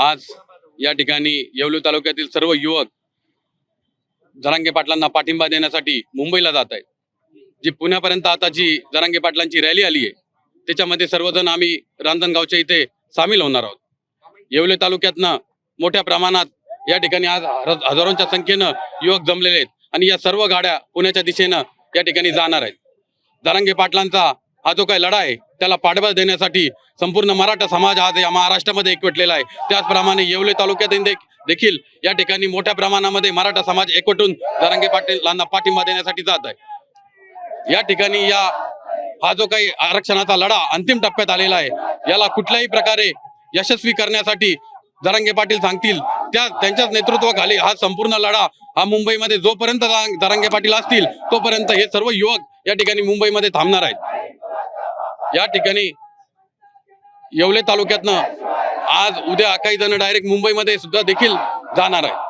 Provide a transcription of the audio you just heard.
आज या ठिकाणी येवले तालुक्यातील सर्व युवक जरांगे पाटलांना पाठिंबा देण्यासाठी मुंबईला जात आहेत. जी पुण्यापर्यंत आता जी जरांगे पाटलांची रॅली आली आहे त्याच्यामध्ये सर्वजण आम्ही रांजणगावच्या इथे सामील होणार आहोत. येवले तालुक्यातनं मोठ्या प्रमाणात या ठिकाणी आज हजारोंच्या संख्येनं युवक जमलेले आहेत आणि या सर्व गाड्या पुण्याच्या दिशेनं या ठिकाणी जाणार आहेत. जरांगे पाटलांचा हा जो काही लढा आहे त्याला पाठबळ देण्यासाठी संपूर्ण मराठा समाज आज या महाराष्ट्रामध्ये एकवटलेला आहे. त्याचप्रमाणे येवले तालुक्यात देखील या ठिकाणी मोठ्या प्रमाणामध्ये मराठा समाज एकवटून जरांगे पाटीलांना पाठिंबा देण्यासाठी जात आहे. या ठिकाणी या हा जो काही आरक्षणाचा लढा अंतिम टप्प्यात आलेला आहे याला कुठल्याही प्रकारे यशस्वी करण्यासाठी जरांगे पाटील सांगतील त्या त्यांच्याच नेतृत्वाखाली हा संपूर्ण लढा हा मुंबईमध्ये जोपर्यंत जरांग- जरांगे पाटील असतील तोपर्यंत हे सर्व युवक या ठिकाणी मुंबईमध्ये थांबणार आहेत. या ठिकाणी येवले तालुक्यातनं आज उद्या काही जण डायरेक्ट मुंबईमध्ये सुद्धा देखील जाणार आहे